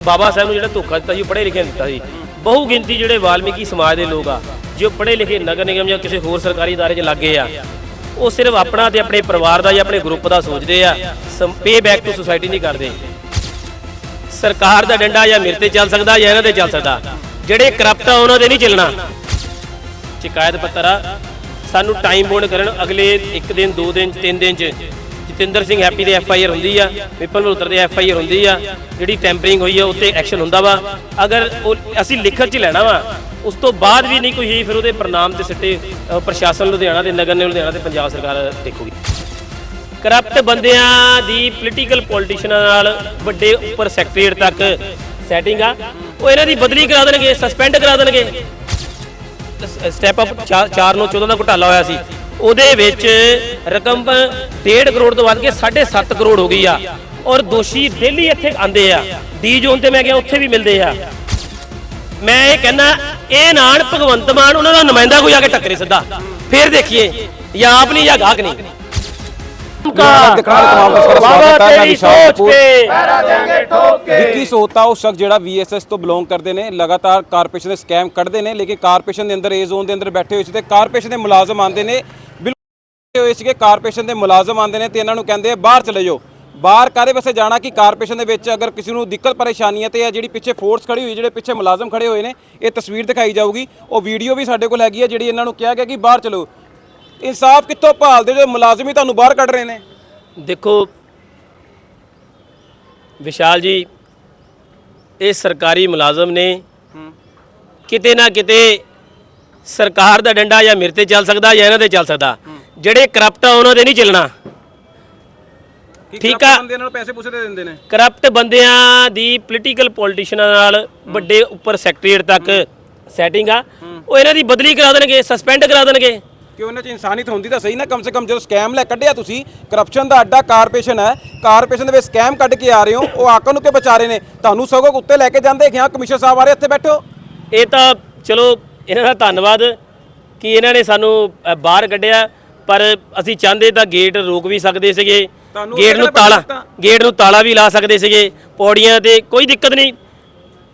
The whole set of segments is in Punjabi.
ਬਾਬਾ ਸਾਹਿਬ ਨੂੰ ਜਿਹੜਾ ਧੋਖਾ ਦਿੱਤਾ ਸੀ ਉਹ ਪੜ੍ਹੇ ਲਿਖੇ ਨੂੰ ਦਿੱਤਾ ਸੀ ਬਹੁ ਗਿਣਤੀ ਜਿਹੜੇ ਵਾਲਮੀਕੀ ਸਮਾਜ ਦੇ ਲੋਕ ਆ ਜੋ ਪੜ੍ਹੇ ਲਿਖੇ ਨਗਰ ਨਿਗਮ ਜਾਂ ਕਿਸੇ ਹੋਰ ਸਰਕਾਰੀ ادارے 'ਚ ਲੱਗੇ ਆ ਉਹ ਸਿਰਫ ਆਪਣਾ ਤੇ ਆਪਣੇ ਪਰਿਵਾਰ ਦਾ ਜਾਂ ਆਪਣੇ ਗਰੁੱਪ ਦਾ ਸੋਚਦੇ ਆ ਪੇ ਬੈਕ ਟੂ ਸੁਸਾਇਟੀ ਨਹੀਂ ਕਰਦੇ ਸਰਕਾਰ ਦਾ ਡੰਡਾ ਜਾਂ ਮੇਰੇ ਤੇ ਚੱਲ ਸਕਦਾ ਜਾਂ ਇਹਨਾਂ ਤੇ ਚੱਲ ਸਕਦਾ ਜਿਹੜੇ ਕਰਪਟ ਆ ਉਹਨਾਂ ਦੇ ਨਹੀਂ ਚੱਲਣਾ ਸ਼ਿਕਾਇਤ ਪੱਤਰ ਆ ਸਾਨੂੰ ਟਾਈਮ ਬੋਰਡ ਕਰਨ ਅਗਲੇ 1 ਦਿਨ 2 ਦਿਨ 3 ਦਿਨ ਚ ਜਤਿੰਦਰ ਸਿੰਘ ਹੈਪੀ ਦੇ ਐਫ ਆਈ ਆਰ ਹੁੰਦੀ ਆ, ਵਿਪਨ ਮਲਹੋਤਰਾ ਦੇ ਐਫ ਆਈ ਆਰ ਹੁੰਦੀ ਆ, ਜਿਹੜੀ ਟੈਂਪਰਿੰਗ ਹੋਈ ਆ, ਉੱਤੇ ਐਕਸ਼ਨ ਹੁੰਦਾ ਵਾ। ਅਗਰ ਅਸੀਂ ਲਿਖਤ ਚ ਲੈਣਾ ਵਾ, ਉਸ ਤੋਂ ਬਾਅਦ ਵੀ ਨਹੀਂ ਕੋਈ ਹੋਈ ਫਿਰ ਉਹਦੇ ਪ੍ਰਣਾਮ ਤੇ ਸਿੱਟੇ ਪ੍ਰਸ਼ਾਸਨ ਲੁਧਿਆਣਾ ਤੇ ਨਗਰ ਨਿਗਮ ਲੁਧਿਆਣਾ ਤੇ ਪੰਜਾਬ ਸਰਕਾਰ ਦੇਖੂਗੀ। ਕਰਪਟ ਬੰਦਿਆਂ ਦੀ ਪੋਲੀਟੀਕਲ ਪੋਲੀਟੀਸ਼ੀਅਨਾਂ ਨਾਲ ਵੱਡੇ ਉੱਪਰ ਸੈਕਟਰੀਏਟ ਤੱਕ ਸੈਟਿੰਗ ਆ। ਉਹ ਇਹਨਾਂ ਦੀ ਬਦਲੀ ਕਰਾ ਦੇਣਗੇ ਸਸਪੈਂਡ ਕਰਾ ਦੇਣਗੇ। ਸਟੈਪ ਅਪ 4 ਨੂੰ 14 ਦਾ ਘੁਟਾਲਾ ਹੋਇਆ ਸੀ। ਉਹਦੇ ਵਿੱਚ ਰਕਮ 1.5 ਕਰੋੜ ਤੋਂ ਵੱਧ ਕੇ 7.5 ਕਰੋੜ ਹੋ ਗਈ ਆ। ਔਰ ਦੋਸ਼ੀ ਦਿੱਲੀ ਇੱਥੇ ਆਂਦੇ ਆ। ਡੀ ਜ਼ੋਨ ਤੇ ਮੈਂ ਗਿਆ, ਉੱਥੇ ਵੀ ਮਿਲਦੇ ਆ। ਮੈਂ ਇਹ ਕਹਿੰਦਾ, ਇਹ ਨਾਨ ਭਗਵੰਤ ਮਾਨ, ਉਹਨਾਂ ਦਾ ਨੁਮਾਇੰਦਾ ਕੋਈ ਆ ਕੇ ਟੱਕਰੇ ਸਿੱਧਾ। ਫੇਰ ਦੇਖੀਏ ਜਾਂ ਆਪ ਨਹੀਂ ਜਾਂ ਗਾਹਕ ਨਹੀਂ। ਬਾਬਾ ਸਵਾਗਤ ਹੈ ਮੈਂ ਤੇਰੀ ਵਿਸ਼ਾਲ ਸੋਚ ਕਪੂਰ ਕੇ ਵਿੱਕੀ ਸੋਤਾ ਉਹ ਸ਼ਖਸ ਜਿਹੜਾ ਵੀਐਸਐਸ ਤੋਂ ਬਿਲੋਂਗ ਕਰਦੇ ਨੇ ਲਗਾਤਾਰ ਕਾਰਪੋਰੇਸ਼ਨ ਦੇ ਸਕੈਮ ਕੱਢਦੇ ਨੇ ਲੇਕਿਨ ਕਾਰਪੋਰੇਸ਼ਨ ਦੇ ਅੰਦਰ ਏ ਜ਼ੋਨ ਦੇ ਅੰਦਰ ਬੈਠੇ ਹੋਏ ਸੀ ਤੇ ਕਾਰਪੋਰੇਸ਼ਨ ਦੇ ਮੁਲਾਜ਼ਮ ਆਉਂਦੇ ਨੇ ਬਿਲਕੁਲ ਹੋਏ ਸੀਗੇ ਕਾਰਪੋਰੇਸ਼ਨ ਦੇ ਮੁਲਾਜ਼ਮ ਆਉਂਦੇ ਨੇ ਤੇ ਇਹਨਾਂ ਨੂੰ ਕਹਿੰਦੇ ਆ ਬਾਹਰ ਚਲੇ ਜਾਓ ਬਾਹਰ ਕਾਰੇ ਵਾਸਤੇ ਜਾਣਾ ਕਿ ਕਾਰਪੋਰੇਸ਼ਨ ਦੇ ਵਿੱਚ ਅਗਰ ਕਿਸੇ ਨੂੰ ਦਿੱਕਤ ਪਰੇਸ਼ਾਨੀ ਹੈ ਤੇ ਇਹ ਜਿਹੜੀ ਪਿੱਛੇ ਫੋਰਸ ਖੜੀ ਹੋਈ ਜਿਹੜੇ ਪਿੱਛੇ ਮੁਲਾਜ਼ਮ ਖੜੇ ਹੋਏ ਨੇ ਇਹ ਤਸਵੀਰ ਦਿਖਾਈ ਜਾਊਗੀ ਉਹ ਵੀਡੀਓ ਵੀ ਸਾਡੇ ਕੋਲ ਹੈਗੀ ਹੈ ਜਿਹੜੀ ਇਹਨਾਂ ਨੂੰ ਕਿਹਾ ਗਿਆ ਕਿ ਬਾਹਰ ਚਲੋ ਇਨਸਾਫ ਕਿੱਥੋਂ ਭਾਲਦੇ ਜੋ ਮੁਲਾਜ਼ਮ ਹੀ ਤੁਹਾਨੂੰ ਬਾਹਰ ਕੱਢ ਰਹੇ ਨੇ? ਦੇਖੋ ਵਿਸ਼ਾਲ ਜੀ ਇਹ ਸਰਕਾਰੀ ਮੁਲਾਜ਼ਮ ਨੇ ਕਿਤੇ ਨਾ ਕਿਤੇ ਸਰਕਾਰ ਦਾ ਡੰਡਾ ਜਾਂ ਮੇਰੇ ਤੇ ਚੱਲ ਸਕਦਾ ਜਾਂ ਇਹਨਾਂ ਤੇ ਚੱਲ ਸਕਦਾ। ਜਿਹੜੇ ਕਰਪਟ ਆ ਉਹਨਾਂ ਦੇ ਨਹੀਂ ਚੱਲਣਾ। ਠੀਕ ਆ। ਬੰਦੇ ਨਾਲ ਪੈਸੇ ਪੂਸੇ ਦੇ ਦਿੰਦੇ ਨੇ? ਕਰਪਟ ਬੰਦਿਆਂ ਦੀ ਪੋਲੀਟੀਕਲ ਪੋਲੀਟੀਸ਼ੀਅਨਾਂ ਨਾਲ ਵੱਡੇ ਉੱਪਰ ਸੈਕਟਰੀਏਟ ਤੱਕ ਸੈਟਿੰਗ ਆ। ਉਹ ਇਹਨਾਂ ਦੀ ਬਦਲੀ ਕਰਾ ਦੇਣਗੇ ਸਸਪੈਂਡ ਕਰਾ ਦੇਣਗੇ। ਕਿ ਉਹਨਾਂ 'ਚ ਇਨਸਾਨੀਅਤ ਹੁੰਦੀ ਤਾਂ ਸਹੀ ਨਾ ਕਮ ਸੇ ਕਮ ਜਦੋਂ ਸਕੈਮ ਲੈ ਕੱਢਿਆ ਤੁਸੀਂ ਕਰਪਸ਼ਨ ਦਾ ਅੱਡਾ ਕਾਰਪੋਰੇਸ਼ਨ ਹੈ ਕਾਰਪੋਰੇਸ਼ਨ ਦੇ ਵਿੱਚ ਸਕੈਮ ਕੱਢ ਕੇ ਆ ਰਹੇ ਹੋ ਉਹ ਆਕਰ ਨੂੰ ਕਿ ਵਿਚਾਰੇ ਨੇ? ਤੁਹਾਨੂੰ ਸਗੋਂ ਉੱਤੇ ਲੈ ਕੇ ਜਾਂਦੇ ਹਾਂ ਕਮਿਸ਼ਨਰ ਸਾਹਿਬ ਆ ਰਹੇ ਇੱਥੇ ਬੈਠੋ। ਇਹ ਤਾਂ ਚਲੋ ਇਹਨਾਂ ਦਾ ਧੰਨਵਾਦ ਕਿ ਇਹਨਾਂ ਨੇ ਸਾਨੂੰ ਬਾਹਰ ਕੱਢਿਆ ਪਰ ਅਸੀਂ ਚਾਹੁੰਦੇ ਤਾਂ ਗੇਟ ਰੋਕ ਵੀ ਸਕਦੇ ਸੀਗੇ ਗੇਟ ਨੂੰ ਤਾਲਾ? ਗੇਟ ਨੂੰ ਤਾਲਾ ਵੀ ਲਾ ਸਕਦੇ ਸੀਗੇ ਪੌੜੀਆਂ ਤੇ ਕੋਈ ਦਿੱਕਤ ਨਹੀਂ।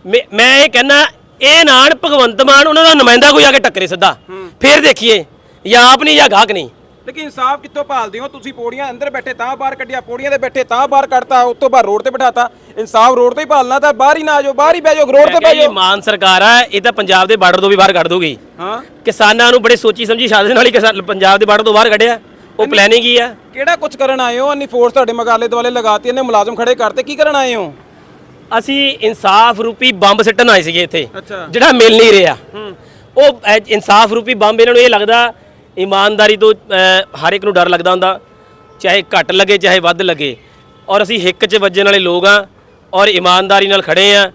ਮੈਂ- ਮੈਂ ਇਹ ਕਹਿੰਦਾ ਇਹ ਨਾਨ ਭਗਵੰਤ ਮਾਨ ਉਹਨਾਂ ਦਾ ਨੁਮਾਇੰਦਾ ਕੋਈ ਆ ਕੇ ਟੱਕਰੇ ਸਿੱਧਾ। ਫੇਰ ਦੇਖੀਏ। ਜਾਂ ਆਪ ਨਹੀਂ ਜਾਂ ਗਾਹਕ ਨਹੀਂ। ਲੇਕਿਨ ਇਨਸਾਫ ਕਿੱਥੋਂ ਭਾਲਦੇ ਹੋ? ਤੁਸੀਂ ਪੌੜੀਆਂ ਅੰਦਰ ਬੈਠੇ ਤਾਂ ਬਾਹਰ ਕੱਢਿਆ ਪੌੜੀਆਂ ਦੇ ਬੈਠੇ ਤਾਂ ਬਾਹਰ ਕੱਢਤਾ ਉਸ ਤੋਂ ਬਾਅਦ ਰੋਡ ਤੇ ਬਿਠਾਤਾ। ਇਨਸਾਫ ਰੋਡ ਤੇ ਹੀ ਭਾਲਣਾ ਤਾਂ ਬਾਹਰ ਹੀ ਨਾ ਆ ਜਾਓ ਬਾਹਰ ਹੀ ਬਹਿ ਜਾਓ ਰੋਡ ਤੇ ਬਹਿ ਜਾਓ। ਮਾਨ ਸਰਕਾਰ ਆ ਇਹ ਤਾਂ ਪੰਜਾਬ ਦੇ ਬਾਰਡਰ ਤੋਂ ਵੀ ਬਾਹਰ ਕੱਢ ਦੂਗੀ। ਹਾਂ। ਕਿਸਾਨਾਂ ਨੂੰ ਬੜੇ ਸੋਚੀ ਸਮਝੀ ਸਾਧਨ ਨਾਲ ਹੀ ਕਿਸਾਨ ਪੰਜਾਬ ਦੇ ਬਾਰਡਰ ਤੋਂ ਬਾਹਰ ਕੱਢਿਆ। ਉਹ ਪਲੈਨਿੰਗ ਹੀ ਆ? ਕਿਹੜਾ ਕੁਝ ਕਰਨ ਆਏ ਹੋ? ਅੰਨੀ ਫੋਰਸ ਤੁਹਾਡੇ ਮਗਾਲੇ ਦੁਆਲੇ ਲਗਾਤੀ ਇਹਨੇ ਮੁਲਾਜ਼ਮ ਖੜੇ ਕਰਤੇ ਕੀ ਕਰਨ ਆਏ ਹੋ? ਅਸੀਂ ਇਨਸਾਫ ਰੂਪੀ ਬੰਬ ਸਿੱਟਣ ਆਏ ਸੀਗੇ ਇੱਥੇ ਅੱਛਾ। ਜਿਹੜਾ ਮਿਲ ਨਹੀਂ ਰਿਹਾ। ਉਹ ਐ- ਇਨਸਾਫ ਰੂਪੀ ਬੰਬ ਇਹਨਾਂ ਨੂੰ ਇਹ ਲੱਗਦਾ ਇਮਾਨਦਾਰੀ ਤੋਂ ਹਰ ਇੱਕ ਨੂੰ ਡਰ ਲੱਗਦਾ ਹੁੰਦਾ ਚਾਹੇ ਘੱਟ ਲੱਗੇ ਚਾਹੇ ਵੱਧ ਲੱਗੇ। ਔਰ ਅਸੀਂ ਹਿੱਕ 'ਚ ਵੱਜਣ ਵਾਲੇ ਲੋਕ ਆ ਔਰ ਇਮਾਨਦਾਰੀ ਨਾਲ ਖੜੇ ਆ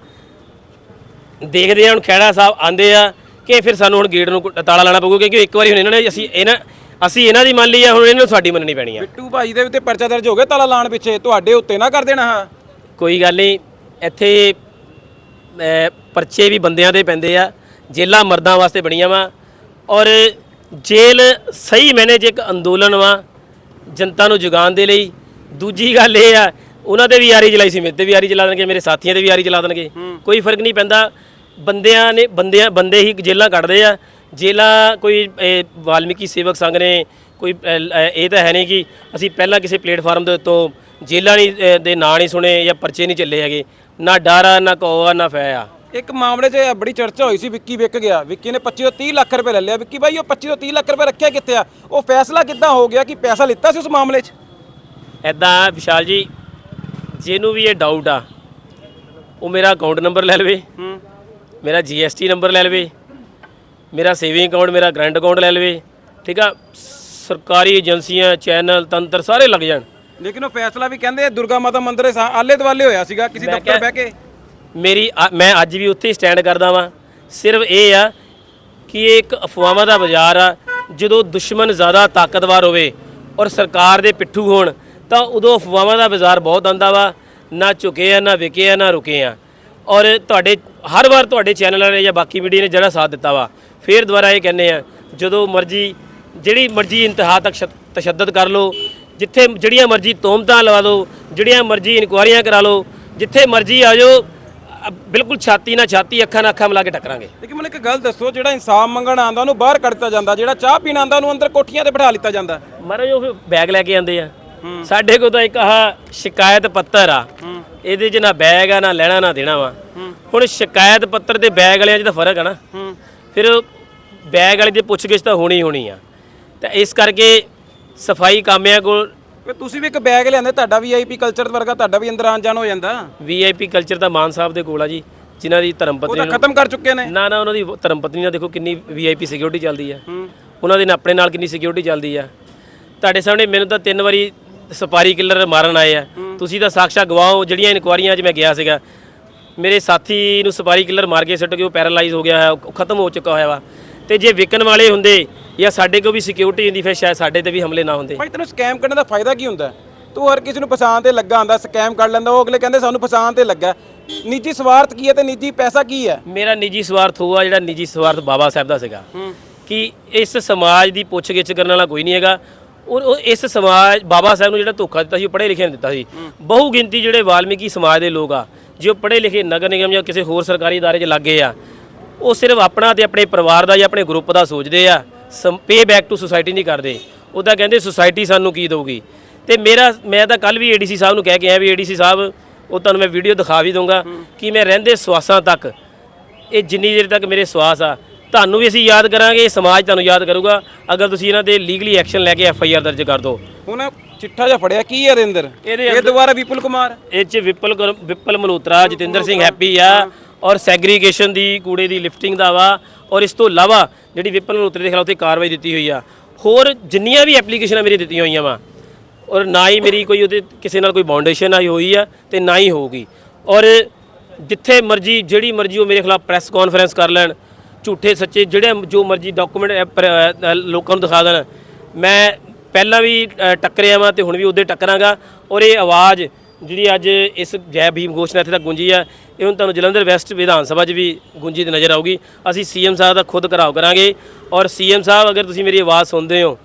ਦੇਖਦੇ ਆ ਹੁਣ ਖੈੜਾ ਸਾਹਿਬ ਆਂਦੇ ਆ ਕਿ ਫਿਰ ਸਾਨੂੰ ਹੁਣ ਗੇਟ ਨੂੰ ਤਾਲਾ ਲਾਣਾ ਪਊਗਾ ਕਿਉਂਕਿ ਇੱਕ ਵਾਰੀ ਹੁਣ ਇਹਨਾਂ ਨੇ ਅਸੀਂ ਇਹਨਾਂ ਅਸੀਂ ਇਹਨਾਂ ਦੀ ਮੰਨ ਲਈ ਆ ਹੁਣ ਇਹਨਾਂ ਨੂੰ ਸਾਡੀ ਮੰਨਣੀ ਪੈਣੀ ਆ। ਬਿੱਟੂ ਭਾਈ ਦੇ ਉੱਤੇ ਪਰਚਾ ਦਰਜ ਹੋ ਗਿਆ ਤਾਲਾ ਲਾਣ ਪਿੱਛੇ ਤੁਹਾਡੇ ਉੱਤੇ ਨਾ ਕਰ ਦੇਣਾ ਹਾਂ। ਕੋਈ ਗੱਲ ਨਹੀਂ ਇੱਥੇ ਪਰਚੇ ਵੀ ਬੰਦਿਆਂ ਦੇ ਪੈਂਦੇ ਆ ਜੇਲਾਂ ਮਰਦਾਂ ਵਾਸਤੇ ਬਣੀਆਂ ਵਾ। ਔਰ ਜੇਲ੍ਹ ਸਹੀ ਮੈਨੇ 'ਚ ਇੱਕ ਅੰਦੋਲਨ ਵਾ ਜਨਤਾ ਨੂੰ ਜੁਗਾਉਣ ਦੇ ਲਈ। ਦੂਜੀ ਗੱਲ ਇਹ ਆ ਉਹਨਾਂ ਤੇ ਵੀ ਯਾਰੀ ਚਲਾਈ ਸੀ ਮੇਰੇ ਤੇ ਵੀ ਯਾਰੀ ਚਲਾ ਦੇਣਗੇ ਮੇਰੇ ਸਾਥੀਆਂ ਤੇ ਵੀ ਯਾਰੀ ਚਲਾ ਦੇਣਗੇ। ਕੋਈ ਫ਼ਰਕ ਨਹੀਂ ਪੈਂਦਾ ਬੰਦਿਆਂ ਨੇ ਬੰਦਿਆਂ ਬੰਦੇ ਹੀ ਜੇਲਾਂ ਕੱਢਦੇ ਆ। ਜੇਲਾਂ ਕੋਈ ਵਾਲਮੀਕੀ ਸੇਵਕ ਸੰਘ ਨੇ ਕੋਈ ਇਹ ਤਾਂ ਹੈ ਨਹੀਂ ਕਿ ਅਸੀਂ ਪਹਿਲਾਂ ਕਿਸੇ ਪਲੇਟਫਾਰਮ ਦੇ ਉੱਤੋਂ ਜੇਲਾਂ ਨਹੀਂ ਦੇ ਨਾਂ ਨਹੀਂ ਸੁਣੇ ਜਾਂ ਪਰਚੇ ਨਹੀਂ ਚੱਲੇ ਹੈਗੇ। ਨਾ ਡਰ ਨਾ ਕੋ ਆ ਨਾ ਫੈ ਆ ਇੱਕ ਮਾਮਲੇ 'ਚ ਬੜੀ ਚਰਚਾ ਹੋਈ ਸੀ ਵਿੱਕੀ ਵਿਕ ਗਿਆ। ਵਿੱਕੀ ਨੇ 25 ਤੋਂ 30 ਲੱਖ ਰੁਪਏ ਲੈ ਲਿਆ। ਵਿੱਕੀ ਭਾਈ ਉਹ 25 ਤੋਂ 30 ਲੱਖ ਰੁਪਏ ਰੱਖਿਆ ਕਿੱਥੇ ਆ? ਉਹ ਫੈਸਲਾ ਕਿੱਦਾਂ ਹੋ ਗਿਆ ਕਿ ਪੈਸਾ ਲਿੱਤਾ ਸੀ ਉਸ ਮਾਮਲੇ 'ਚ? ਐਦਾਂ ਵਿਸ਼ਾਲ ਜੀ ਜਿਹਨੂੰ ਵੀ ਇਹ ਡਾਊਟ ਆ ਉਹ ਮੇਰਾ ਅਕਾਊਂਟ ਨੰਬਰ ਲੈ ਲਵੇ। ਹੂੰ। ਮੇਰਾ ਜੀਐਸਟੀ ਨੰਬਰ ਲੈ ਲਵੇ। ਮੇਰਾ ਸੇਵਿੰਗ ਅਕਾਊਂਟ ਮੇਰਾ ਕਰੰਟ ਅਕਾਊਂਟ ਲੈ ਲਵੇ। ਠੀਕ ਆ? ਸਰਕਾਰੀ ਏਜੰਸੀਆਂ ਚੈਨਲ ਤੰਤਰ ਸਾਰੇ ਲੱਗ ਜਾਣ। ਲੇਕਿਨ ਉਹ ਫੈਸਲਾ ਵੀ ਕਹਿੰਦੇ ਦੁਰਗਾ ਮਾਤਾ ਮੰਦਿਰ ਦੇ ਆਲੇ ਦੁਆਲੇ ਹੋਇਆ ਸੀਗਾ ਕਿਸੇ ਮੈਂ ਦਫ਼ਤਰ ਕਿਹਾ- ਬਹਿ ਕੇ। ਮੇਰੀ ਅ- ਮੈਂ ਅੱਜ ਵੀ ਉੱਥੇ ਹੀ ਸਟੈਂਡ ਕਰਦਾ ਵਾਂ। ਸਿਰਫ ਇਹ ਆ ਕਿ ਇਹ ਇੱਕ ਅਫਵਾਹਾਂ ਦਾ ਬਾਜ਼ਾਰ ਆ। ਜਦੋਂ ਦੁਸ਼ਮਣ ਜ਼ਿਆਦਾ ਤਾਕਤਵਰ ਹੋਵੇ ਔਰ ਸਰਕਾਰ ਦੇ ਪਿੱਠੂ ਹੋਣ, ਤਾਂ ਉਦੋਂ ਅਫਵਾਹਾਂ ਦਾ ਬਾਜ਼ਾਰ ਬਹੁਤ ਆਂਦਾ ਵਾ। ਨਾ ਝੁਕੇ ਆ, ਨਾ ਵਿਕੇ ਆ, ਨਾ ਰੁਕੇ ਆ। ਔਰ ਤੁਹਾਡੇ, ਹਰ ਵਾਰ ਤੁਹਾਡੇ ਚੈਨਲਾਂ ਨੇ ਜਾਂ ਬਾਕੀ ਮੀਡੀਆ ਨੇ ਜਿਹੜਾ ਸਾਥ ਦਿੱਤਾ ਵਾ, ਫੇਰ ਦੁਬਾਰਾ ਇਹ ਕਹਿੰਦੇ ਆ, ਜਦੋਂ ਮਰਜ਼ੀ, ਜਿਹੜੀ ਮਰਜ਼ੀ ਇੰਤਹਾ ਤੱਕ ਤਸ਼ੱਦਦ ਕਰ ਲਓ, ਜਿੱਥੇ ਜਿਹੜੀਆਂ ਮਰਜ਼ੀ ਤੋਮਤਾਂ ਲਵਾ ਦਿਓ ਜਿਹੜੀਆਂ ਮਰਜ਼ੀ ਇਨਕੁਆਰੀਆਂ ਕਰਾ ਲਓ, ਜਿੱਥੇ ਮਰਜ਼ੀ ਆ ਜਾਓ ਬਿਲਕੁਲ ਛਾਤੀ ਨਾਲ ਛਾਤੀ ਅੱਖਾਂ ਨਾਲ ਅੱਖਾਂ ਮਿਲਾ ਕੇ ਟੱਕਰਾਂਗੇ। ਲੇਕਿਨ ਮੈਨੂੰ ਇੱਕ ਗੱਲ ਦੱਸੋ ਜਿਹੜਾ ਇਨਸਾਫ ਮੰਗਣ ਆਂਦਾ ਉਹਨੂੰ ਬਾਹਰ ਕੱਢ ਦਿੱਤਾ ਜਾਂਦਾ ਜਿਹੜਾ ਚਾਹ ਪੀਣ ਆਂਦਾ ਉਹਨੂੰ ਅੰਦਰ ਕੋਠੀਆਂ ਤੇ ਬਿਠਾ ਲਿੱਤਾ ਜਾਂਦਾ। ਮਹਾਰਾਜ ਉਹ ਬੈਗ ਲੈ ਕੇ ਆਉਂਦੇ ਆ। ਸਾਡੇ ਕੋਲ ਤਾਂ ਇੱਕ ਆਹ ਸ਼ਿਕਾਇਤ ਪੱਤਰ ਆ। ਇਹਦੇ 'ਚ ਨਾ ਬੈਗ ਆ ਨਾ ਲੈਣਾ ਨਾ ਦੇਣਾ ਵਾ। ਹੁਣ ਸ਼ਿਕਾਇਤ ਪੱਤਰ ਤੇ ਬੈਗ ਵਾਲਿਆਂ 'ਚ ਤਾਂ ਫ਼ਰਕ ਆ ਨਾ। ਫਿਰ ਬੈਗ ਵਾਲੇ ਦੀ ਪੁੱਛਗਿੱਛ ਤਾਂ ਹੋਣੀ ਹੋਣੀ ਆ। ਤਾਂ ਇਸ ਕਰਕੇ ਸਫ਼ਾਈ ਕਾਮਿਆਂ ਕੋਲ ਵੀ ਤੁਸੀਂ ਵੀ ਇੱਕ ਬੈਗ ਲਿਆਂਦੇ ਤੁਹਾਡਾ ਵੀਆਈਪੀ ਕਲਚਰ ਵਰਗਾ ਤੁਹਾਡਾ ਵੀ ਅੰਦਰ ਆਣ ਜਾਣ ਹੋ ਜਾਂਦਾ। ਵੀਆਈਪੀ ਕਲਚਰ ਦਾ ਮਾਨ ਸਾਹਿਬ ਦੇ ਕੋਲ ਆ ਜੀ ਜਿਨ੍ਹਾਂ ਦੀ ਧਰਮ ਉਹ ਪਤਨੀ ਤਾਂ ਖਤਮ ਕਰ ਚੁੱਕੇ ਨੇ। ਨਾ ਨਾ ਉਹਨਾਂ ਦੀ ਧਰਮ ਪਤਨੀ ਨਾਲ ਦੇਖੋ ਕਿੰਨੀ ਵੀਆਈਪੀ ਸਿਕਿਉਰਿਟੀ ਚੱਲਦੀ ਆ। ਉਹਨਾਂ ਦੇ ਨਾਲ ਆਪਣੇ ਨਾਲ ਕਿੰਨੀ ਸਿਕਿਉਰਿਟੀ ਚੱਲਦੀ ਆ। ਤੁਹਾਡੇ ਸਾਹਮਣੇ ਮੈਨੂੰ ਤਾਂ ਤਿੰਨ ਵਾਰੀ ਸਪਾਰੀ ਕਿਲਰ ਮਾਰਨ ਆਏ ਆ। ਤੁਸੀਂ ਤਾਂ ਸਾਕਸ਼ਾ ਗਵਾਓ ਜਿਹੜੀਆਂ ਇਨਕੁਆਰੀਆਂ 'ਚ ਮੈਂ ਗਿਆ ਸੀਗਾ। ਮੇਰੇ ਸਾਥੀ ਨੂੰ ਸਪਾਰੀ ਕਿਲਰ ਮਾਰ ਕੇ ਸੁੱਟ ਕੇ ਉਹ ਪੈਰਾਲਾਈਜ਼ ਹੋ ਗਿਆ ਹੈ ਉਹ ਖਤਮ ਹੋ ਚੁੱਕਾ ਹੋਇਆ ਵਾ। ਤੇ ਜੇ ਵਿਕਣ ਵਾਲੇ ਹੁੰਦੇ ਜਾਂ ਸਾਡੇ ਕੋਲ ਵੀ ਸਿਕਿਉਰਿਟੀ ਹੁੰਦੀ ਫਿਰ ਸ਼ਾਇਦ ਸਾਡੇ ਤੇ ਵੀ ਹਮਲੇ ਨਾ ਹੁੰਦੇ ਭਾਈ ਤੈਨੂੰ ਸਕੈਮ ਕਰਨ ਦਾ ਫਾਇਦਾ ਕੀ ਹੁੰਦਾ ਹੈ? ਤੂੰ ਹਰ ਕਿਸੇ ਨੂੰ ਪਛਾਣ ਤੇ ਲੱਗਾ ਹੁੰਦਾ ਸਕੈਮ ਕਰ ਲੈਂਦਾ ਉਹ ਅਗਲੇ ਕਹਿੰਦੇ ਸਾਨੂੰ ਪਛਾਣ ਤੇ ਲੱਗਾ ਨਿੱਜੀ ਸਵਾਰਥ ਕੀ ਹੈ ਤੇ ਨਿੱਜੀ ਪੈਸਾ ਕੀ ਹੈ ਮੇਰਾ ਨਿੱਜੀ ਸਵਾਰਥ ਹੋਆ ਜਿਹੜਾ ਨਿੱਜੀ ਸਵਾਰਥ ਬਾਬਾ ਸਾਹਿਬ ਦਾ ਸੀਗਾ ਕਿ ਇਸ ਸਮਾਜ ਦੀ ਪੁੱਛਗਿੱਛ ਕਰਨ ਵਾਲਾ ਕੋਈ ਨਹੀਂ ਹੈਗਾ ਉਹ ਉਹ ਇਸ ਸਮਾਜ ਬਾਬਾ ਸਾਹਿਬ ਨੂੰ ਜਿਹੜਾ ਧੋਖਾ ਦਿੱਤਾ ਸੀ ਉਹ ਪੜ੍ਹੇ ਲਿਖੇ ਨੇ ਦਿੱਤਾ ਸੀ ਬਹੁ ਗਿਣਤੀ ਜਿਹੜੇ ਵਾਲਮੀਕੀ ਸਮਾਜ ਦੇ ਲੋਕ ਆ ਜੇ ਉਹ ਪੜ੍ਹੇ ਲਿਖੇ ਨਗਰ ਨਿਗਮ ਜਾਂ ਕਿਸੇ ਹੋਰ ਸਰਕਾਰੀ ادارے 'ਚ ਲੱਗੇ ਆ ਉਹ ਸਿਰਫ ਆਪਣਾ ਤੇ ਆਪਣੇ ਪਰਿਵਾਰ ਦਾ ਜਾਂ ਆਪਣੇ ਗਰੁੱਪ ਦਾ ਸੋਚਦੇ ਆ ਪੇ ਬੈਕ ਟੂ ਸੁਸਾਇਟੀ ਨਹੀਂ ਕਰਦੇ। ਉਹ ਤਾਂ ਕਹਿੰਦੇ ਸੁਸਾਇਟੀ ਸਾਨੂੰ ਕੀ ਦੇਊਗੀ। ਤੇ ਮੇਰਾ ਮੈਂ ਤਾਂ ਕੱਲ ਵੀ ਏਡੀਸੀ ਸਾਹਿਬ ਨੂੰ ਕਹਿ ਕੇ ਆਇਆ ਵੀ ਏਡੀਸੀ ਸਾਹਿਬ ਉਹ ਤੁਹਾਨੂੰ ਮੈਂ ਵੀਡੀਓ ਦਿਖਾ ਵੀ ਦਊਂਗਾ ਕਿ ਮੈਂ ਰਹਿੰਦੇ ਸਵਾਸਾਂ ਤੱਕ ਇਹ ਜਿੰਨੀ ਦੇਰ ਤੱਕ ਮੇਰੇ ਸਵਾਸ ਆ ਤੁਹਾਨੂੰ ਵੀ ਅਸੀਂ ਯਾਦ ਕਰਾਂਗੇ ਸਮਾਜ ਤੁਹਾਨੂੰ ਯਾਦ ਕਰੂਗਾ। ਅਗਰ ਤੁਸੀਂ ਇਹਨਾਂ ਤੇ ਲੀਗਲੀ ਐਕਸ਼ਨ ਲੈ ਕੇ ਐਫ ਆਈ ਆਰ ਦਰਜ ਕਰ ਦਿਓ ਹੁਣ ਚਿੱਠਾ ਜਿਹਾ ਫੜਿਆ ਕੀ ਹੈ ਇਹਦੇ ਅੰਦਰ ਇਹ ਦੁਬਾਰਾ ਵਿਪੁਲ ਕੁਮਾਰ? ਇਹ ਚ ਵਿਪਲ ਵਿਪਲ ਮਲਹੋਤਰਾ ਜਤਿੰਦਰ ਸਿੰਘ ਹੈਪੀ ਆ। ਔਰ ਸੈਗਰੀਗੇਸ਼ਨ ਦੀ, ਕੂੜੇ ਦੀ ਲਿਫਟਿੰਗ ਦਾ ਵਾ, ਔਰ ਇਸ ਤੋਂ ਇਲਾਵਾ ਜਿਹੜੀ ਵਿਪਨ ਮਲਹੋਤਰੇ ਦੇ ਖਿਲਾਫ ਤੇ ਕਾਰਵਾਈ ਦਿੱਤੀ ਹੋਈ ਆ। ਹੋਰ ਜਿੰਨੀਆਂ ਵੀ ਐਪਲੀਕੇਸ਼ਨਾਂ ਮੇਰੀ ਦਿੱਤੀਆਂ ਹੋਈਆਂ ਵਾ, ਔਰ ਨਾ ਹੀ ਮੇਰੀ ਕੋਈ ਉਹਦੇ, ਕਿਸੇ ਨਾਲ ਕੋਈ ਬਾਉਂਡੇਸ਼ਨ ਆਈ ਹੋਈ ਆ ਤੇ ਨਾ ਹੀ ਹੋਊਗੀ। ਔਰ ਜਿੱਥੇ ਮਰਜ਼ੀ, ਜਿਹੜੀ ਮਰਜ਼ੀ ਉਹ ਮੇਰੇ ਖਿਲਾਫ ਪ੍ਰੈਸ ਕਾਨਫਰੰਸ ਕਰ ਲੈਣ, ਝੂਠੇ, ਸੱਚੇ, ਜਿਹੜੇ ਜੋ ਮਰਜ਼ੀ ਡਾਕੂਮੈਂਟ ਲੋਕਾਂ ਨੂੰ ਦਿਖਾ ਦੇਣ। ਮੈਂ ਪਹਿਲਾਂ ਵੀ ਟੱਕਰਿਆ ਵਾਂ ਤੇ ਹੁਣ ਵੀ ਉਹਦੇ ਟੱਕਰਾਂਗਾ, ਔਰ ਇਹ ਆਵਾਜ਼ ਜਿਹੜੀ ਅੱਜ ਇਸ ਜੈ ਭੀਮ ਘੋਸ਼ਣਾ ਇੱਥੇ ਤੱਕ ਗੁੰਜੀ ਆ ਇਹ ਹੁਣ ਤੁਹਾਨੂੰ ਜਲੰਧਰ ਵੈਸਟ ਵਿਧਾਨ ਸਭਾ 'ਚ ਵੀ ਗੁੰਜੀ ਤੇ ਨਜ਼ਰ ਆਊਗੀ। ਅਸੀਂ ਸੀਐਮ ਸਾਹਿਬ ਦਾ ਖੁਦ ਘਰਾਓ ਕਰਾਂਗੇ ਔਰ ਸੀਐਮ ਸਾਹਿਬ ਅਗਰ ਤੁਸੀਂ ਮੇਰੀ ਆਵਾਜ਼ ਸੁਣਦੇ ਹੋ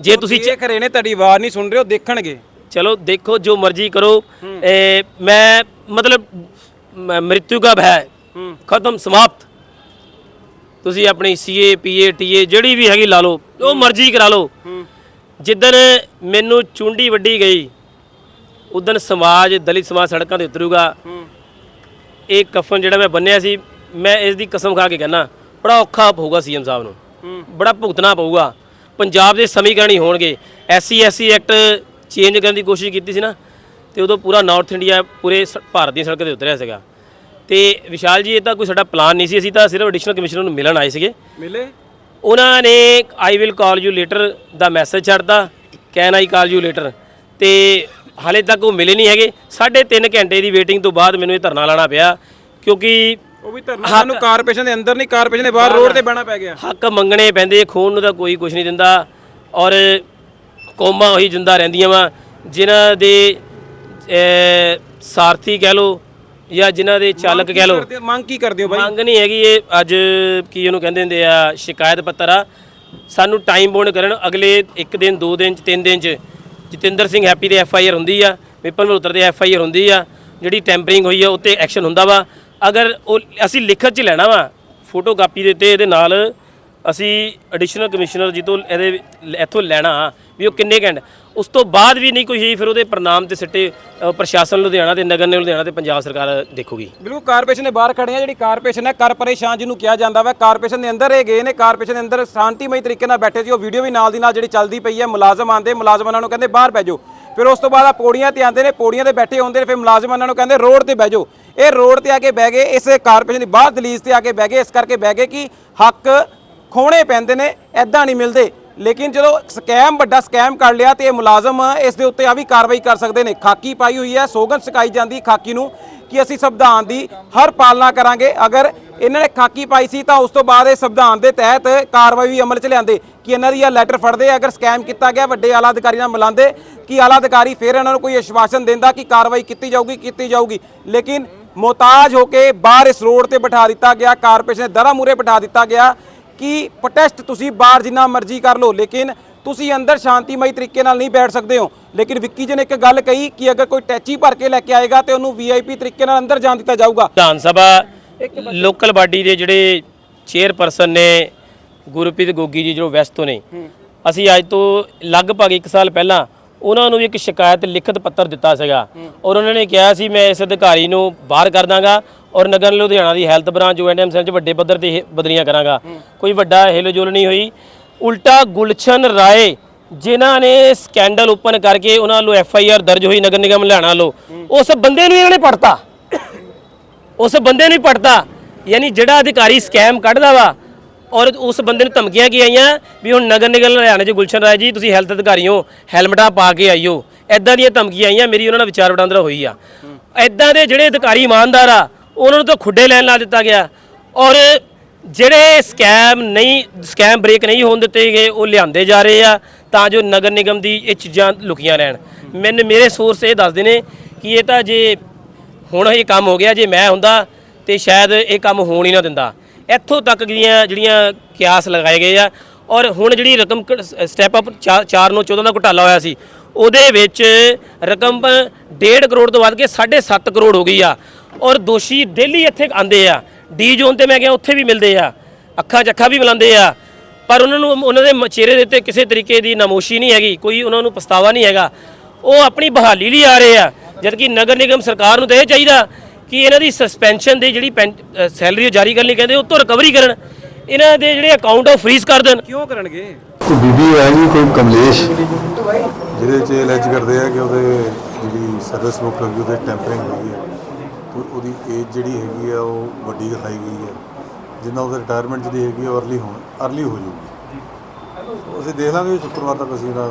ਜੇ ਤੁਸੀਂ ਇਹ ਖਰੇ ਨੇ ਤੁਹਾਡੀ ਆਵਾਜ਼ ਨਹੀਂ ਸੁਣ ਰਹੇ ਉਹ ਦੇਖਣਗੇ। ਚਲੋ ਦੇਖੋ ਜੋ ਮਰਜ਼ੀ ਕਰੋ। ਮੈਂ ਮਤਲਬ ਮ੍ਰਿਤੂ ਦਾ ਭੈ ਖਤਮ ਸਮਾਪਤ। ਤੁਸੀਂ ਆਪਣੀ ਸੀਏ ਪੀਏ ਟੀਏ ਜਿਹੜੀ ਵੀ ਹੈਗੀ ਲਾ ਲਓ ਉਹ ਮਰਜ਼ੀ ਕਰਾ ਲਓ। ਜਿੱਦਣ ਮੈਨੂੰ ਚੁੰਡੀ ਵੱਡੀ ਗਈ ਉਦਣ ਸਮਾਜ ਦਲਿਤ ਸਮਾਜ ਸੜਕਾਂ ਤੇ ਉਤਰੂਗਾ। ਇਹ ਕਫਨ ਜਿਹੜਾ ਮੈਂ ਬੰਨਿਆ ਸੀ ਮੈਂ ਇਸ ਦੀ ਕਸਮ ਖਾ ਕੇ ਕਹਿੰਦਾ ਬੜਾ ਔਖਾ ਹੋਊਗਾ ਸੀਐਮ ਸਾਹਿਬ ਨੂੰ। ਬੜਾ ਭੁਗਤਣਾ ਪਊਗਾ। ਪੰਜਾਬ ਦੇ ਸਮੀਕਰਨ ਹੀ ਹੋਣਗੇ। ਐਸਸੀ ਐਸਸੀ ਐਕਟ ਚੇਂਜ ਕਰਨ ਦੀ ਕੋਸ਼ਿਸ਼ ਕੀਤੀ ਸੀ ਨਾ ਤੇ ਉਦੋਂ ਪੂਰਾ ਨਾਰਥ ਇੰਡੀਆ ਪੂਰੇ ਭਾਰਤ ਦੀ ਸੜਕ ਤੇ ਉਤਰਿਆ ਸੀਗਾ। ਤੇ ਵਿਸ਼ਾਲ ਜੀ ਇਹ ਤਾਂ ਕੋਈ ਸਾਡਾ ਪਲਾਨ ਨਹੀਂ ਸੀ। ਅਸੀਂ ਤਾਂ ਸਿਰਫ ਐਡੀਸ਼ਨਲ ਕਮਿਸ਼ਨਰ ਨੂੰ ਮਿਲਣ ਆਏ ਸੀਗੇ। ਮਿਲੇ? ਉਹਨਾਂ ਨੇ I will call you later the message ਛੱਡਦਾ can I call you later ਤੇ ਹਾਲੇ ਤੱਕ ਉਹ ਮਿਲੇ ਨਹੀਂ ਹੈਗੇ। ਸਾਢੇ ਤਿੰਨ ਘੰਟੇ ਦੀ ਵੇਟਿੰਗ ਤੋਂ ਬਾਅਦ ਮੈਨੂੰ ਇਹ ਧਰਨਾ ਲਾਣਾ ਪਿਆ ਕਿਉਂਕਿ ਉਹ ਵੀ ਧਰਨਾ ਸਾਨੂੰ ਕਾਰਪੋਰੇਸ਼ਨ ਦੇ ਅੰਦਰ ਨਹੀਂ ਕਾਰਪੋਰੇਸ਼ਨ ਦੇ ਬਾਹਰ ਰੋਡ ਤੇ ਬਹਿਣਾ ਪੈ ਗਿਆ। ਹੱਕ ਮੰਗਣੇ ਪੈਂਦੇ ਖੂਨ ਨੂੰ ਤਾਂ ਕੋਈ ਕੁਝ ਨਹੀਂ ਦਿੰਦਾ ਔਰ ਕੌਮਾਂ ਉਹੀ ਜਿੰਦਾ ਰਹਿੰਦੀਆਂ ਵਾ ਜਿਨ੍ਹਾਂ ਦੇ ਸਾਰਥੀ ਕਹਿ ਲੋ ਜਾਂ ਜਿਨ੍ਹਾਂ ਦੇ ਚਾਲਕ ਕਹਿ ਲੋ ਮੰਗ ਕੀ ਕਰਦੇ ਹੋ ਬਾਈ? ਮੰਗ ਨਹੀਂ ਹੈਗੀ ਇਹ ਅੱਜ ਕੀ ਇਹਨੂੰ ਕਹਿੰਦੇ ਹੁੰਦੇ ਆ ਸ਼ਿਕਾਇਤ ਪੱਤਰ ਆ। ਸਾਨੂੰ ਟਾਈਮ ਬੌਂਡ ਕਰਨ ਅਗਲੇ 1 ਦਿਨ 2 ਦਿਨ ਚ 3 ਦਿਨ ਚ ਜਤਿੰਦਰ ਸਿੰਘ ਹੈਪੀ ਦੇ ਐਫ ਆਈ ਆਰ ਹੁੰਦੀ ਆ, ਵਿਪਨ ਮਲਹੋਤਰਾ ਦੇ ਐਫ ਆਈ ਆਰ ਹੁੰਦੀ ਆ, ਜਿਹੜੀ ਟੈਂਪਰਿੰਗ ਹੋਈ ਆ, ਉੱਤੇ ਐਕਸ਼ਨ ਹੁੰਦਾ ਵਾ। ਅਗਰ ਉਹ ਅਸੀਂ ਲਿਖਤ ਚ ਲੈਣਾ ਵਾ ਫੋਟੋ ਕਾਪੀ ਦੇ ਉੱਤੇ ਇਹਦੇ ਨਾਲ ਅਸੀਂ ਐਡੀਸ਼ਨਲ ਕਮਿਸ਼ਨਰ ਜੀ ਤੋਂ ਇਹਦੇ, ਇੱਥੋਂ ਲੈਣਾ ਵੀ ਉਹ ਕਿੰਨੇ ਘੰਟੇ ਉਸ ਤੋਂ ਬਾਅਦ ਵੀ ਨਹੀਂ ਕੋਈ ਹੋਈ ਫਿਰ ਉਹਦੇ ਪ੍ਰਣਾਮ ਤੇ ਸਿੱਟੇ ਅ, ਪ੍ਰਸ਼ਾਸਨ ਲੁਧਿਆਣਾ ਤੇ ਨਗਰ ਨਿਗਮ ਲੁਧਿਆਣਾ ਤੇ ਪੰਜਾਬ ਸਰਕਾਰ ਦੇਖੂਗੀ। ਬਿਲਕੁਲ ਕਾਰਪੋਰੇਸ਼ਨ ਦੇ ਬਾਹਰ ਖੜੇ ਆ ਜਿਹੜੀ ਕਾਰਪੋਰੇਸ਼ਨ ਹੈ ਕਰ ਪਰੇਸ਼ਾਨ ਜਿਹਨੂੰ ਕਿਹਾ ਜਾਂਦਾ ਵਾ ਕਾਰਪੋਰੇਸ਼ਨ ਦੇ ਅੰਦਰ ਇਹ ਗਏ ਨੇ ਕਾਰਪੋਰੇਸ਼ਨ ਦੇ ਅੰਦਰ ਸ਼ਾਂਤੀਮਈ ਤਰੀਕੇ ਨਾਲ ਬੈਠੇ ਸੀ ਉਹ ਵੀਡੀਓ ਵੀ ਨਾਲ ਦੀ ਨਾਲ ਜਿਹੜੀ ਚੱਲਦੀ ਪਈ ਹੈ ਮੁਲਾਜ਼ਮ ਆਂਦੇ ਮੁਲਾਜ਼ਮਾਂ ਨੂੰ ਕਹਿੰਦੇ ਬਾਹਰ ਬਹਿ ਜਾਓ। ਫਿਰ ਉਸ ਤੋਂ ਬਾਅਦ ਆ ਪੌੜੀਆਂ ਤੇ ਆਂਦੇ ਨੇ ਪੌੜੀਆਂ ਤੇ ਬੈਠੇ ਹੁੰਦੇ ਨੇ ਫਿਰ ਮੁਲਾਜ਼ਮਾਂ ਨੂੰ ਕਹਿੰਦੇ ਰੋਡ ਤੇ ਬਹਿ ਜਾਓ। ਇਹ ਰੋਡ ਤੇ ਆ ਕੇ ਬਹਿ ਗਏ ਇਸ ਕਾਰਪੋਰੇਸ਼ਨ ਦੀ ਬਾਹਰ ਦਲੀਜ਼ ਤੇ ਆ ਕੇ ਬਹਿ ਗਏ ਇਸ ਕਰਕੇ ਬਹਿ ਗਏ ਕਿ ਹੱਕ ਖੋਣੇ ਪੈਂਦੇ ਨੇ ਐਦਾਂ ਨਹੀਂ ਮਿਲਦੇ। ਲੇਕਿਨ ਜਦੋਂ ਸਕੈਮ ਵੱਡਾ ਸਕੈਮ ਕਰ ਲਿਆ ਤੇ ਇਹ ਮੁਲਾਜ਼ਮ ਇਸ ਦੇ ਉੱਤੇ ਆ ਵੀ ਕਾਰਵਾਈ ਕਰ ਸਕਦੇ ਨੇ। ਖਾਕੀ ਪਾਈ ਹੋਈ ਹੈ, ਸੋਗਨ ਸਿਕਾਈ ਜਾਂਦੀ ਖਾਕੀ ਨੂੰ ਕਿ ਅਸੀਂ ਸੰਵਿਧਾਨ ਦੀ ਹਰ ਪਾਲਣਾ ਕਰਾਂਗੇ। ਅਗਰ ਇਹਨਾਂ ਨੇ ਖਾਕੀ ਪਾਈ ਸੀ ਤਾਂ ਉਸ ਤੋਂ ਬਾਅਦ ਇਹ ਸੰਵਿਧਾਨ ਦੇ ਤਹਿਤ ਕਾਰਵਾਈ ਵੀ ਅਮਲ 'ਚ ਲਿਆਂਦੇ ਕਿ ਇਹਨਾਂ ਦੀ ਇਹ ਲੈਟਰ ਫੜਦੇ ਅਗਰ ਸਕੈਮ ਕੀਤਾ ਗਿਆ, ਵੱਡੇ ਆਲਾ ਅਧਿਕਾਰੀ ਨਾਲ ਮਿਲਾਉਂਦੇ ਕਿ ਆਲਾ ਅਧਿਕਾਰੀ ਫਿਰ ਇਹਨਾਂ ਨੂੰ ਕੋਈ ਆਸ਼ਵਾਸਨ ਦਿੰਦਾ ਕਿ ਕਾਰਵਾਈ ਕੀਤੀ ਜਾਊਗੀ ਕੀਤੀ ਜਾਊਗੀ। ਲੇਕਿਨ ਮੁਹਤਾਜ ਹੋ ਕੇ ਬਾਹਰ ਇਸ ਰੋਡ ਤੇ ਬਿਠਾ ਦਿੱਤਾ ਗਿਆ, ਕਾਰਪੋਰੇਸ਼ਨ ਦੇ ਦਰਾਂ ਮੂਰੇ ਬਿਠਾ ਦਿੱਤਾ ਗਿਆ। ਕਿ ਪ੍ਰੋਟੈਸਟ ਤੁਸੀਂ ਬਾਹਰ ਜਿੰਨਾ ਮਰਜ਼ੀ ਕਰ ਲਓ ਲੇਕਿਨ ਤੁਸੀਂ ਅੰਦਰ ਸ਼ਾਂਤੀਮਈ ਤਰੀਕੇ ਨਾਲ ਨਹੀਂ ਬੈਠ ਸਕਦੇ ਹੋ। ਲੇਕਿਨ ਵਿੱਕੀ ਜੀ ਨੇ ਇੱਕ ਗੱਲ ਕਹੀ ਕਿ ਅਗਰ ਕੋਈ ਟੈਚੀ ਭਰ ਕੇ ਲੈ ਕੇ ਆਏਗਾ ਤੇ ਉਹਨੂੰ ਵੀਆਈਪੀ ਤਰੀਕੇ ਨਾਲ ਅੰਦਰ ਜਾਣ ਦਿੱਤਾ ਜਾਊਗਾ। ਵਿਧਾਨ ਸਭਾ ਲੋਕਲ ਬਾਡੀ ਦੇ ਜਿਹੜੇ ਚੇਅਰਪਰਸਨ ਨੇ ਗੁਰਪ੍ਰੀਤ ਗੋਗੀ ਜੀ ਜੋ ਵੈਸਟ ਤੋਂ ਨੇ ਅਸੀਂ ਅੱਜ ਤੋਂ ਲਗਭਗ 1 ਸਾਲ ਪਹਿਲਾਂ ਉਹਨਾਂ ਨੂੰ ਇੱਕ ਸ਼ਿਕਾਇਤ ਲਿਖਤ ਪੱਤਰ ਦਿੱਤਾ ਸੀਗਾ। ਔਰ ਉਹਨਾਂ ਨੇ ਕਿਹਾ ਸੀ, ਮੈਂ ਇਸ ਅਧਿਕਾਰੀ ਨੂੰ ਬਾਹਰ ਕਰ ਦਾਂਗਾ ਔਰ ਨਗਰ ਲੁਧਿਆਣਾ ਦੀ ਹੈਲਥ ਬ੍ਰਾਂਚ ਜੋ ਸੈਲ ਚ ਵੱਡੇ ਪੱਧਰ ਤੇ ਬਦਲੀਆਂ ਕਰਾਂਗਾ। ਕੋਈ ਵੱਡਾ ਹਿਲਜੁਲ ਨਹੀਂ ਹੋਈ। ਉਲਟਾ ਗੁਲਸ਼ਨ ਰਾਏ, ਜਿਨ੍ਹਾਂ ਨੇ ਸਕੈਂਡਲ ਓਪਨ ਕਰਕੇ ਉਹਨਾਂ ਨੂੰ ਐਫ ਆਈ ਆਰ ਦਰਜ ਹੋਈ ਨਗਰ ਨਿਗਮ ਲੁਧਿਆਣਾ ਵੱਲੋਂ, ਉਸ ਬੰਦੇ ਨੂੰ ਇਹਨਾਂ ਨੇ ਪੜਤਾ ਉਸ ਬੰਦੇ ਨੂੰ ਹੀ ਪੜਤਾ ਯਾਨੀ ਜਿਹੜਾ ਅਧਿਕਾਰੀ ਸਕੈਮ ਕੱਢਦਾ ਵਾ ਔਰ ਉਸ ਬੰਦੇ ਨੂੰ ਧਮਕੀਆਂ ਕੀ ਆਈਆਂ? ਵੀ ਹੁਣ ਨਗਰ ਨਿਗਮ ਲੁਧਿਆਣੇ 'ਚ ਗੁਲਸ਼ਨ ਰਾਏ ਜੀ, ਤੁਸੀਂ ਹੈਲਥ ਅਧਿਕਾਰੀ ਹੋ ਹੈਲਮਟਾਂ ਪਾ ਕੇ ਆਈਓ। ਐਦਾਂ ਦੀਆਂ ਧਮਕੀਆਂ ਆਈਆਂ, ਮੇਰੀ ਉਹਨਾਂ ਨਾਲ ਵਿਚਾਰ ਵਟਾਂਦਰਾ ਹੋਈ ਆ। ਐਦਾਂ ਦੇ ਜਿਹੜੇ ਅਧਿਕਾਰੀ ਇਮਾਨਦਾਰ ਆ, ਉਹਨਾਂ ਨੂੰ ਤਾਂ ਖੁੱਡੇ ਲੈਣ ਲਾ ਦਿੱਤਾ ਗਿਆ। ਔਰ ਜਿਹੜੇ ਸਕੈਮ ਨਹੀਂ ਸਕੈਮ ਬ੍ਰੇਕ ਨਹੀਂ ਹੋਣ ਦਿੱਤੇ ਗਏ, ਉਹ ਲਿਆਂਦੇ ਜਾ ਰਹੇ ਆ, ਤਾਂ ਜੋ ਨਗਰ ਨਿਗਮ ਦੀ ਇਹ ਚੀਜ਼ਾਂ ਲੁਕੀਆਂ ਰਹਿਣ। ਮੈਨੂੰ, ਮੇਰੇ ਸੋਰਸ ਇਹ ਦੱਸਦੇ ਨੇ ਕਿ ਇਹ ਤਾਂ ਜੇ ਹੁਣ ਇਹ ਕੰਮ ਹੋ ਗਿਆ, ਜੇ ਮੈਂ ਹੁੰਦਾ, ਤੇ ਸ਼ਾਇਦ ਇਹ ਕੰਮ ਹੋਣ ਹੀ ਨਾ ਦਿੰਦਾ। ਇੱਥੋਂ ਤੱਕ ਦੀਆਂ ਜਿਹੜੀਆਂ ਕਿਆਸ ਲਗਾਏ ਗਏ ਆ। ਔਰ ਹੁਣ ਜਿਹੜੀ ਰਕਮ ਸਟੈਪ ਅਪ 4 ਨੂੰ 14 ਦਾ ਘੁਟਾਲਾ ਹੋਇਆ ਸੀ, ਉਹਦੇ ਵਿੱਚ ਰਕਮ 1.5 ਕਰੋੜ ਤੋਂ ਵੱਧ ਕੇ 7.5 ਕਰੋੜ ਹੋ ਗਈ ਆ। ਔਰ ਦੋਸ਼ੀ ਡੇਲੀ ਇੱਥੇ ਆਂਦੇ ਆ। ਡੀ ਜ਼ੋਨ ਤੇ ਮੈਂ ਗਿਆ ਉੱਥੇ ਵੀ ਮਿਲਦੇ ਆ। ਅੱਖਾਂ 'ਚ ਅੱਖਾਂ ਵੀ ਮਿਲਾਉਂਦੇ ਆ। ਪਰ ਉਹਨਾਂ ਨੂੰ, ਉਹਨਾਂ ਦੇ ਚਿਹਰੇ ਦੇ ਉੱਤੇ ਕਿਸੇ ਤਰੀਕੇ ਦੀ ਨਮੋਸ਼ੀ ਨਹੀਂ ਹੈਗੀ, ਕੋਈ ਉਹਨਾਂ ਨੂੰ ਪਛਤਾਵਾ ਨਹੀਂ ਹੈਗਾ। ਉਹ ਆਪਣੀ ਬਹਾਲੀ ਲਈ ਆ ਰਹੇ ਆ। ਜਦਕਿ ਨਗਰ ਨਿਗਮ ਸਰਕਾਰ ਨੂੰ ਤਾਂ ਇਹ ਚਾਹੀਦਾ ਕਿ ਇਹਨਾਂ ਦੀ ਸਸਪੈਂਸ਼ਨ ਦੀ ਜਿਹੜੀ ਸੈਲਰੀ ਉਹ ਜਾਰੀ ਕਰਨ ਲਈ ਕਹਿੰਦੇ ਉਹ ਤੋਂ ਰਿਕਵਰੀ ਕਰਨ। ਇਹਨਾਂ ਦੇ ਜਿਹੜੇ ਅਕਾਊਂਟ ਉਹ ਫ੍ਰੀਜ਼ ਕਰ ਦੇਣ। ਕਿਉਂ ਕਰਨਗੇ? ਬੀਬੀ ਹੈ ਜੀ ਕੋਈ ਕਮਲੇਸ਼ ਜਿਹਦੇ ਚ ਅਲੈਜ ਕਰਦੇ ਆ ਕਿ ਉਹਦੇ ਜਿਹੜੀ ਸਰਵਿਸ ਬੁੱਕ ਲੱਗੀ ਉਹਦੇ ਟੈਂਪਰਿੰਗ ਹੋਈ ਹੈ ਤੇ ਉਹਦੀ ਏਜ ਜਿਹੜੀ ਹੈਗੀ ਆ ਉਹ ਵੱਡੀ ਦਿਖਾਈ ਗਈ ਹੈ ਜਿੰਨਾ ਉਹਦੇ ਰਿਟਾਇਰਮੈਂਟ ਜਿਹੜੀ ਹੈਗੀ ਉਹ ਅਰਲੀ ਹੋਣ ਅਰਲੀ ਹੋ ਜਾਊਗੀ। ਅਸੀਂ ਦੇਖ ਲਾਂਗੇ ਸ਼ੁੱਕਰਵਾਰ ਤੱਕ ਅਸੀਂ ਉਹਦਾ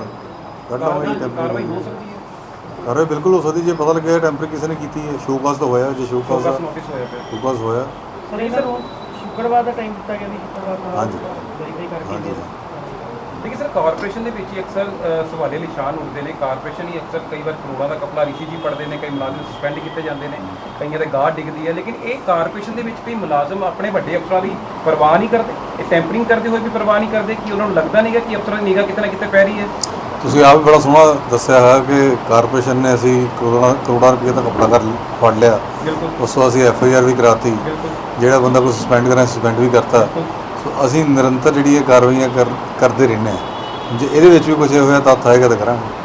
ਕੱਢ ਲਾਂਗੇ ਟੈਂਪਰਿੰਗ ਹੋ ਸਕਦੀ ਹੈ? ਕਾਰਵਾਈ ਬਿਲਕੁਲ ਹੋ ਸਕਦੀ ਜੇ ਪਤਾ ਲੱਗਿਆ ਟੈਂਪਰਿੰਗ ਕਿਸੇ ਨੇ ਕੀਤੀ ਹੈ ਸ਼ੋਅ ਕਾਜ਼ ਤਾਂ ਹੋਇਆ ਜੇ ਸ਼ੋਅ ਕਾਜ਼ ਦਾ ਨੋਟਿਸ ਹੋਇਆ ਪਿਆ ਸ਼ੋਅ ਕਾਜ਼ ਹੋਇਆ। ਸਰ ਇਹ ਸਰ ਸ਼ੁੱਕਰਵਾਰ ਦਾ ਟਾਈਮ ਦਿੱਤਾ ਗਿਆ ਵੀ ਸ਼ੁੱਕਰਵਾਰ ਨੂੰ ਹਾਂਜੀ। ਵੈਰੀਫਾਈ ਕਰਕੇ ਹਾਂਜੀ। ਲੇਕਿਨ ਸਰ ਕਾਰਪੋਰੇਸ਼ਨ ਦੇ ਵਿੱਚ ਹੀ ਅਕਸਰ ਸਵਾਲੇ ਨਿਸ਼ਾਨ ਉੱਠਦੇ ਨੇ। ਕਾਰਪੋਰੇਸ਼ਨ ਹੀ ਅਕਸਰ ਕਈ ਵਾਰ ਕਰੋੜਾਂ ਦਾ ਕਪਲਾ ਰਿਸ਼ੀ ਜੀ ਪੜਦੇ ਨੇ ਕਈ ਮੁਲਾਜ਼ਮ ਸਸਪੈਂਡ ਕੀਤੇ ਜਾਂਦੇ ਨੇ ਕਈਆਂ ਦੇ ਗਾਹ ਡਿੱਗਦੀ ਹੈ। ਲੇਕਿਨ ਇਹ ਕਾਰਪੋਰੇਸ਼ਨ ਦੇ ਵਿੱਚ ਕਈ ਮੁਲਾਜ਼ਮ ਆਪਣੇ ਵੱਡੇ ਅਫਸਰਾਂ ਦੀ ਪਰਵਾਹ ਨਹੀਂ ਕਰਦੇ? ਇਹ ਟੈਂਪਰਿੰਗ ਕਰਦੇ ਹੋਏ ਵੀ ਪਰਵਾਹ ਨਹੀਂ ਕਰਦੇ? ਕਿ ਉਹਨਾਂ ਨੂੰ ਲੱਗਦਾ ਨਹੀਂਗਾ ਕਿ ਅਫਸਰਾਂ ਦੀ ਨਿਗਾਹ ਕਿਤੇ ਨਾ ਕਿਤੇ ਪੈ ਰਹੀ ਹੈ? ਤੁਸੀਂ ਆਪ ਬੜਾ ਸੋਹਣਾ ਦੱਸਿਆ ਹੈ ਕਿ ਕਾਰਪੋਰੇਸ਼ਨ ਨੇ ਅਸੀਂ ਕਰੋੜਾਂ ਕਰੋੜਾਂ ਰੁਪਏ ਦਾ ਕਪੜਾ ਕਰ ਫੜ ਲਿਆ। ਬਿਲਕੁਲ। ਉਸ ਤੋਂ ਅਸੀਂ ਐਫ ਆਈ ਆਰ ਵੀ ਕਰਾਤੀ। ਜਿਹੜਾ ਬੰਦਾ ਕੋਈ ਸਸਪੈਂਡ ਕਰਾਂ ਸਸਪੈਂਡ ਵੀ ਕਰਤਾ। ਸੋ ਅਸੀਂ ਨਿਰੰਤਰ ਜਿਹੜੀ ਇਹ ਕਾਰਵਾਈਆਂ ਕਰ ਕਰਦੇ ਰਹਿੰਦੇ ਹਾਂ। ਜੇ ਇਹਦੇ ਵਿੱਚ ਵੀ ਕੁਝ ਹੋਇਆ ਤਾਂ ਆਏਗਾ ਤਾਂ ਕਰਾਂਗੇ।